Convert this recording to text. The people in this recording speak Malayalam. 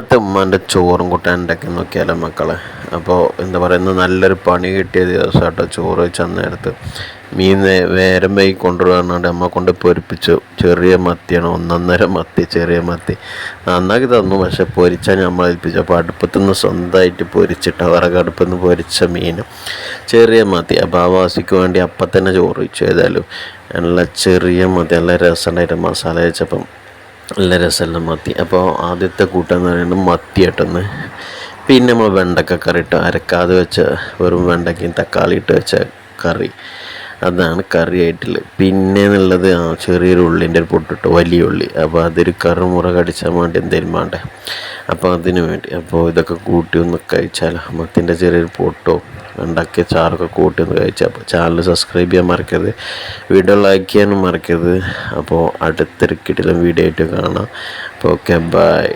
ഇന്നത്തെ ഉമ്മാന്റെ ചോറും കൂട്ടാനൊക്കെ നോക്കിയാലോ മക്കളെ? അപ്പോൾ എന്താ പറയുക നല്ലൊരു പണി കിട്ടിയ ദിവസം കേട്ടോ ചോറ് വെച്ച് നേരത്ത്. മീൻ വേരം വൈകി കൊണ്ടുവരാണ്ട് അമ്മ കൊണ്ട് പൊരിപ്പിച്ചു. ചെറിയ മത്തിയാണ് ഒന്നൊന്നര മത്തി ചെറിയ മത്തി. നന്നാക്കി തന്നു പക്ഷെ പൊരിച്ചാൽ നമ്മൾ ഏൽപ്പിച്ചു. അപ്പോൾ അടുപ്പത്തുനിന്ന് സ്വന്തമായിട്ട് പൊരിച്ചിട്ട് വിറകടുപ്പിൽ നിന്ന് പൊരിച്ച മീൻ. ചെറിയ മത്തി. അപ്പോൾ ആ വാസിക്ക് വേണ്ടി അപ്പം തന്നെ ചോറ് വെച്ചു ഏതായാലും. നല്ല ചെറിയ മത്തി നല്ല രസമുണ്ടായിട്ട് മസാല വെച്ചപ്പം. നല്ല രസമുള്ള മത്തി. അപ്പോൾ ആദ്യത്തെ കൂട്ടം എന്ന് പറയുന്നത് മത്തി ഇട്ടെന്ന് പിന്നെ നമ്മൾ വെണ്ടക്ക കറി ഇട്ട് അരക്കാതെ വെച്ച വെറും വെണ്ടക്കയും തക്കാളി ഇട്ട് വെച്ച കറി. അതാണ് കറി ആയിട്ടുള്ളത് പിന്നെ എന്നുള്ളത് ആ ചെറിയൊരു ഉള്ളിന്റെ ഒരു പൊട്ടിട്ട് വലിയ ഉള്ളി. അപ്പോൾ അതൊരു കറുമുറ കടിച്ചാൽ വേണ്ടി എന്തെങ്കിലും വേണ്ടേ അപ്പോൾ അതിന് വേണ്ടി. അപ്പോൾ ഇതൊക്കെ കൂട്ടി ഒന്ന് കഴിച്ചാൽ മത്തിന്റെ ചെറിയൊരു പൊട്ടോ ഉണ്ടാക്കിയ ചാറൊക്കെ കൂട്ടി ഒന്ന് കഴിച്ചാൽ അപ്പോൾ ചാനൽ സബ്സ്ക്രൈബ് ചെയ്യാൻ മറക്കരുത്. വീഡിയോ ലൈക്ക് ചെയ്യാനും മറക്കരുത്. അപ്പോൾ അടുത്തൊരു കിട്ടിലും വീഡിയോ ആയിട്ട് കാണാം. അപ്പോൾ ഓക്കെ ബൈ